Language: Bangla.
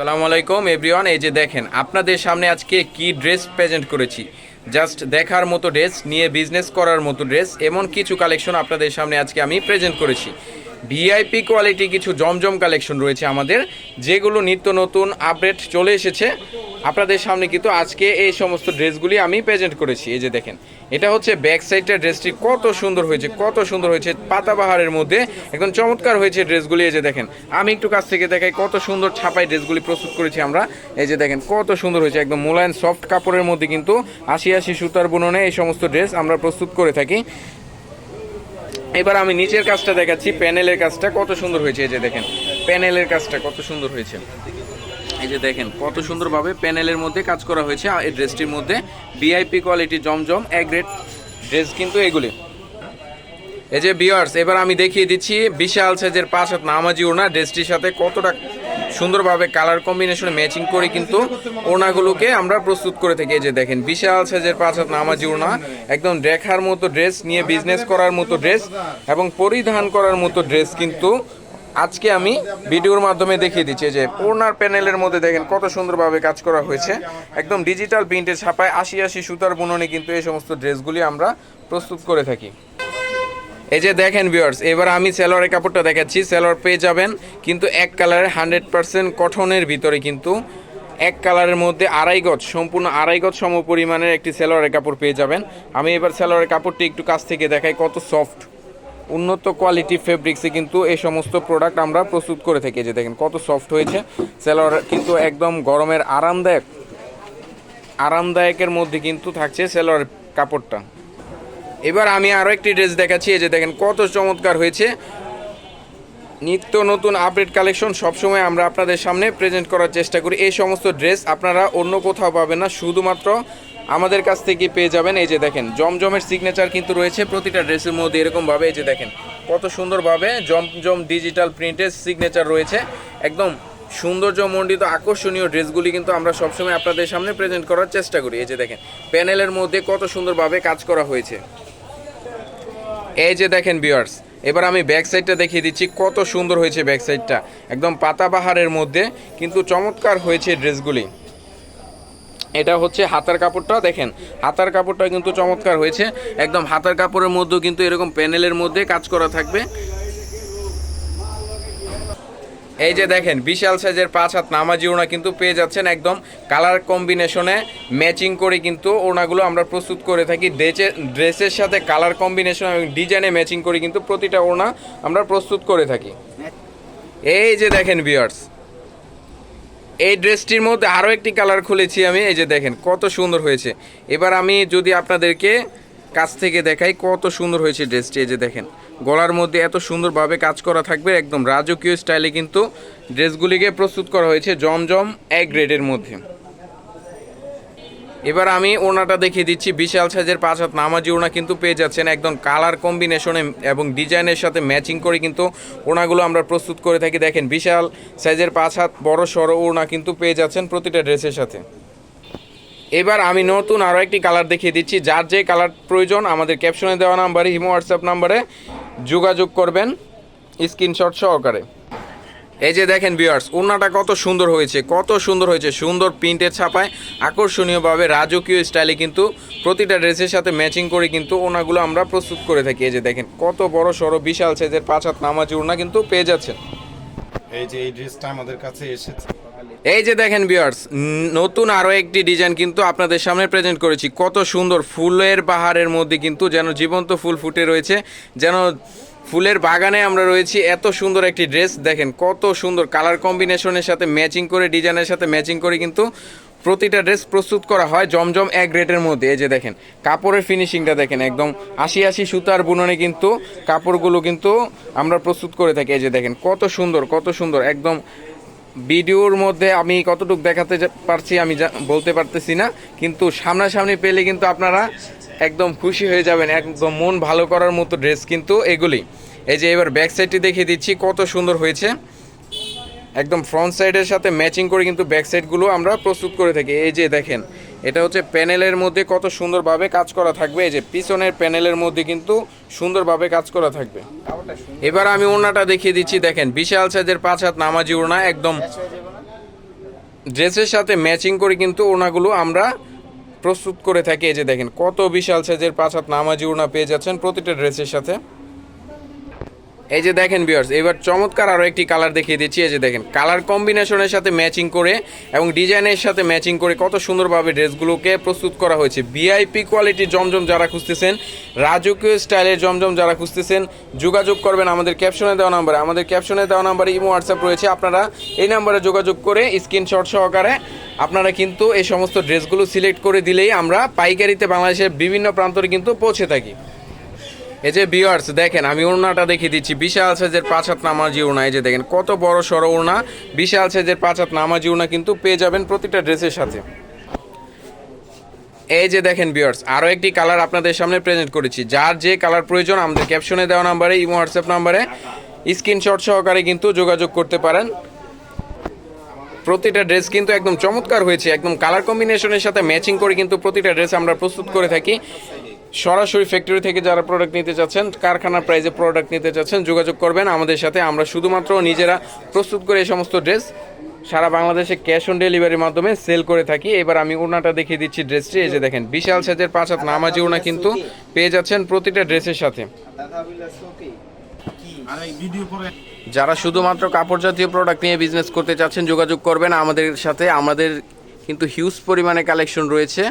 সালামু আলাইকুম, এভরিওয়ান, এই যে দেখেন, আপনাদের সামনে আজকে কি ড্রেস প্রেজেন্ট করেছি। জাস্ট দেখার মতো ড্রেস, নিয়ে বিজনেস করার মতো ড্রেস, এমন কিছু কালেকশন আপনাদের সামনে আজকে আমি প্রেজেন্ট করেছি। ভিআইপি কোয়ালিটি কিছু জমজম কালেকশন রয়েছে আমাদের, যেগুলো নিত্য নতুন আপডেট চলে এসেছে। আপনাদের সামনে কিন্তু আজকে এই সমস্ত ড্রেসগুলি আমি প্রেজেন্ট করেছি। এই যে দেখেন, এটা হচ্ছে ব্যাক সাইডের ড্রেসটি কত সুন্দর হয়েছে, কত সুন্দর হয়েছে। পাতাবাহারের মধ্যে একদম চমৎকার হয়েছে ড্রেসগুলি। এই যে দেখেন, আমি একটু কাছ থেকে দেখাই কত সুন্দর ছাপাই ড্রেসগুলি প্রস্তুত করেছি আমরা। এই যে দেখেন, কত সুন্দর হয়েছে, একদম মোলায়েম সফট কাপড়ের মধ্যে কিন্তু আশি আশি সুতার বুননে এই সমস্ত ড্রেস আমরা প্রস্তুত করে থাকি। এবার আমি নিচের কাজটা দেখাচ্ছি, প্যানেলের কাজটা কত সুন্দর হয়েছে। এই যে দেখেন, প্যানেলের কাজটা কত সুন্দর হয়েছে। এই যে দেখেন, কত সুন্দরভাবে প্যানেলের মধ্যে কাজ করা হয়েছে। এই ড্রেসটির মধ্যে ভিআইপি কোয়ালিটি জমজম, এক গ্রেড ড্রেস কিন্তু এগুলি। এই যে বিয়ার্স এবার আমি দেখিয়ে দিচ্ছি বিশাল সাইজের পাঁচ হাত নামাজি ওড়না। ড্রেসটির সাথে কতটা সুন্দরভাবে কালার কম্বিনেশনে ম্যাচিং করে কিন্তু ওড়নাগুলোকে আমরা প্রস্তুত করে থাকি। এই যে দেখেন, বিশাল সাইজের পাঁচ হাত নামাজি ওড়না। একদম দেখার মতো ড্রেস নিয়ে বিজনেস করার মতো ড্রেস এবং পরিধান করার মতো ড্রেস কিন্তু আজকে আমি ভিডিওর মাধ্যমে দেখিয়ে দিচ্ছি যে ওড়নার প্যানেলের মধ্যে দেখেন কত সুন্দরভাবে কাজ করা হয়েছে। একদম ডিজিটাল প্রিন্টে ছাপায় আশি আশি সুতার বুননে কিন্তু এই সমস্ত ড্রেসগুলি আমরা প্রস্তুত করে থাকি। এই যে দেখেন ভিউয়ার্স এবার আমি সেলোয়ারের কাপড়টা দেখাচ্ছি। সেলোয়ার পেয়ে যাবেন, কিন্তু এক কালারের হান্ড্রেড পার্সেন্ট কঠনের ভিতরে কিন্তু এক কালারের মধ্যে আড়াই গজ, সম্পূর্ণ আড়াই গজ সম পরিমাণের একটি সেলোয়ারের কাপড় পেয়ে যাবেন। আমি এবার সেলোয়ারের কাপড়টি একটু কাছ থেকে দেখাই কত সফট উন্নত কোয়ালিটি ফেব্রিক্সে কিন্তু এই সমস্ত প্রোডাক্ট আমরা প্রস্তুত করে থাকি। যে দেখেন কত সফট হয়েছে। সেলোয়ার কিন্তু একদম গরমের আরামদায়ক, আরামদায়কের মধ্যে কিন্তু থাকছে সেলোয়ার কাপড়টা। এবার আমি আরও একটি ড্রেস দেখাচ্ছি। যে দেখেন কত চমৎকার হয়েছে। নিত্য নতুন আপডেট কালেকশন সবসময় আমরা আপনাদের সামনে প্রেজেন্ট করার চেষ্টা করি। এই সমস্ত ড্রেস আপনারা অন্য কোথাও পাবেন না। শুধুমাত্র আমাদের কাছ থেকে পেয়ে যাবেন। এই যে দেখেন, জমজমের সিগনেচার কিন্তু রয়েছে প্রতিটা ড্রেসের মধ্যে এরকমভাবে। এই যে দেখেন, কত সুন্দরভাবে জমজম ডিজিটাল প্রিন্টের সিগনেচার রয়েছে। একদম সৌন্দর্য মণ্ডিত আকর্ষণীয় ড্রেসগুলি কিন্তু আমরা সবসময় আপনাদের সামনে প্রেজেন্ট করার চেষ্টা করি। এই যে দেখেন প্যানেলের মধ্যে কত সুন্দরভাবে কাজ করা হয়েছে। এই যে দেখেন বিয়ার্স এবার আমি ব্যাক সাইডটা দেখিয়ে দিচ্ছি, কত সুন্দর হয়েছে ব্যাক সাইডটা একদম পাতাবাহারের মধ্যে কিন্তু চমৎকার হয়েছে ড্রেসগুলি এটা হচ্ছে হাতার কাপড়টা, দেখেন। হাতার কাপড়টা কিন্তু চমৎকার হয়েছে। একদম হাতার কাপড়ের মধ্যেও কিন্তু এরকম প্যানেলের মধ্যে কাজ করা থাকবে। এই যে দেখেন, বিশাল সাইজের পাঁচ হাত নামাজি ওনা কিন্তু পেয়ে যাচ্ছেন একদম কালার কম্বিনেশনে। ম্যাচিং করে কিন্তু ওনাগুলো আমরা প্রস্তুত করে থাকি। ড্রেসে ড্রেসের সাথে কালার কম্বিনেশন এবং ডিজাইনে ম্যাচিং করে কিন্তু প্রতিটা ওনা আমরা প্রস্তুত করে থাকি। এই যে দেখেন বিয়ার্স এই ড্রেসটির মধ্যে আরও একটি কালার খুলেছি আমি, এই যে দেখেন, কত সুন্দর হয়েছে। এবার আমি যদি আপনাদেরকে কাছ থেকে দেখাই কত সুন্দর হয়েছে ড্রেসটি, এই যে দেখেন, গলার মধ্যে এত সুন্দরভাবে কাজ করা থাকবে, একদম রাজকীয় স্টাইলে কিন্তু ড্রেসগুলিকে প্রস্তুত করা হয়েছে জমজম এক গ্রেডের মধ্যে। এবার আমি ওনাটা দেখিয়ে দিচ্ছি। বিশাল সাইজের পাঁচ হাত নামাজি ওড়না কিন্তু পেয়ে যাচ্ছেন একদম কালার কম্বিনেশনে এবং ডিজাইনের সাথে ম্যাচিং করে কিন্তু ওনাগুলো আমরা প্রস্তুত করে থাকি। দেখেন, বিশাল সাইজের পাঁচ হাত বড় সড়ো ওড়না কিন্তু পেয়ে যাচ্ছেন প্রতিটা ড্রেসের সাথে। এবার আমি নতুন আরও একটি কালার দেখিয়ে দিচ্ছি। যার যে কালার প্রয়োজন, আমাদের ক্যাপশনে দেওয়া নাম্বারে, হিমো হোয়াটসঅ্যাপ নাম্বারে যোগাযোগ করবেন। স্ক্রিনশট সহকারে। এই যে দেখেন ভিউয়ার্স ওড়নাটা কত সুন্দর হয়েছে, কত সুন্দর হয়েছে, সুন্দর প্রিন্টের ছাপায়, আকর্ষণীয়ভাবে রাজকীয় স্টাইলে কিন্তু প্রতিটা ড্রেসের সাথে ম্যাচিং করে কিন্তু ওনাগুলো আমরা প্রস্তুত করে থাকি। এই যে দেখেন, কত বড় সড়ো বিশাল সাইজের পাঁচ হাত নামাজি ওড়না কিন্তু পেয়ে যাচ্ছেন। এই যে এই ড্রেসটা আমাদের কাছে এসেছে। এই যে দেখেন বিয়ার্স নতুন আরও একটি ডিজাইন কিন্তু আপনাদের সামনে প্রেজেন্ট করেছি। কত সুন্দর ফুলের বাহারের মধ্যে কিন্তু যেন জীবন্ত ফুল ফুটে রয়েছে, যেন ফুলের বাগানে আমরা রয়েছি। এত সুন্দর একটি ড্রেস দেখেন কত সুন্দর কালার কম্বিনেশনের সাথে ম্যাচিং করে ডিজাইনের সাথে ম্যাচিং করে কিন্তু প্রতিটা ড্রেস প্রস্তুত করা হয় জমজম এক রেটের মধ্যে। এই যে দেখেন, কাপড়ের ফিনিশিংটা দেখেন একদম আশি আশি সুতার বুননে কিন্তু কাপড়গুলো কিন্তু আমরা প্রস্তুত করে থাকি। এই যে দেখেন কত সুন্দর কত সুন্দর, একদম ভিডিওর মধ্যে আমি কতটুকু দেখাতে পারছি আমি বলতে পারতেছি না, কিন্তু সামনাসামনি পেলে কিন্তু আপনারা একদম খুশি হয়ে যাবেন, একদম মন ভালো করার মতো ড্রেস কিন্তু এগুলি। এই যে এবার ব্যাক সাইডটি দেখিয়ে দিচ্ছি, কত সুন্দর হয়েছে। একদম ফ্রন্ট সাইডের সাথে ম্যাচিং করে কিন্তু ব্যাক সাইডগুলো আমরা প্রস্তুত করে থাকি। এই যে দেখেন এটা হচ্ছে প্যানেলের মধ্যে কত সুন্দরভাবে কাজ করা থাকবে। এই যে পিছনের প্যানেলের মধ্যে কিন্তু সুন্দরভাবে কাজ করা থাকবে। এবার আমি ওড়নাটা দেখিয়ে দিচ্ছি, দেখেন, বিশাল সাইজের পাঁচ হাত নামাজি ওড়না, একদম ড্রেসের সাথে ম্যাচিং করে কিন্তু ওড়নাগুলো আমরা প্রস্তুত করে থাকি। এই যে দেখেন, কত বিশাল সাইজের পাঁচ হাত নামাজি ওড়না পেয়ে যাচ্ছেন প্রতিটা ড্রেসের সাথে। এই যে দেখেন বিয়ার্স এবার চমৎকার আরও একটি কালার দেখিয়ে দিচ্ছি। এই যে দেখেন কালার কম্বিনেশনের সাথে ম্যাচিং করে এবং ডিজাইনের সাথে ম্যাচিং করে কত সুন্দরভাবে ড্রেসগুলোকে প্রস্তুত করা হয়েছে। ভিআইপি কোয়ালিটির জমজম যারা খুঁজতেছেন, রাজকীয় স্টাইলের জমজম যারা খুঁজতেছেন, যোগাযোগ করবেন আমাদের ক্যাপশনে দেওয়া নাম্বারে আমাদের ক্যাপশনে দেওয়া নাম্বারে ইমো হোয়াটসঅ্যাপ রয়েছে। আপনারা এই নাম্বারে যোগাযোগ করে স্ক্রিনশট সহকারে আপনারা কিন্তু এই সমস্ত ড্রেসগুলো সিলেক্ট করে দিলেই আমরা পাইকারিতে বাংলাদেশের বিভিন্ন প্রান্তরে কিন্তু পৌঁছে থাকি। এই যে বিয়ার্স দেখেন, আমি ওড়নাটা দেখিয়ে দিচ্ছি। বিশাল সাইজের পাঁচ হাত নামাজি ওড়না এই যে দেখেন, কত বড় সড়ো ওড়না বিশাল সাইজের পাঁচ হাত নামাজি ওড়না কিন্তু পেয়ে যাবেন প্রতিটা ড্রেসের সাথে। এই যে দেখেন বিয়ার্স আরও একটি কালার আপনাদের সামনে প্রেজেন্ট করেছি। যার যে কালার প্রয়োজন, আমাদের ক্যাপশনে দেওয়া নাম্বারে ইমো হোয়াটসঅ্যাপ নাম্বারে স্ক্রিনশট সহকারে কিন্তু যোগাযোগ করতে পারেন। প্রতিটা ড্রেস কিন্তু একদম চমৎকার হয়েছে, একদম কালার কম্বিনেশনের সাথে ম্যাচিং করে কিন্তু প্রতিটা ড্রেস আমরা প্রস্তুত করে থাকি। সরাসরি ফ্যাক্টরি থেকে যারা প্রোডাক্ট নিতে চাচ্ছেন, কারখানার প্রাইজে প্রোডাক্ট নিতে চাচ্ছেন, যোগাযোগ করবেন আমাদের সাথে। আমরা শুধুমাত্র নিজেরা প্রস্তুত করে এই সমস্ত ড্রেস সারা বাংলাদেশে ক্যাশ অন ডেলিভারির মাধ্যমে সেল করে থাকি। এবার আমি ওড়নাটা দেখিয়ে দিচ্ছি ড্রেসটি এই যে দেখেন, বিশাল সাইজের পাঁচ হাত নামাজি ওড়না কিন্তু পেয়ে যাচ্ছেন প্রতিটা ড্রেসের সাথে। যারা শুধুমাত্র কাপড় জাতীয় প্রোডাক্ট নিয়ে বিজনেস করতে চাচ্ছেন, যোগাযোগ করবেন আমাদের সাথে। আমাদের কিন্তু হিউজ পরিমাণে কালেকশন রয়েছে।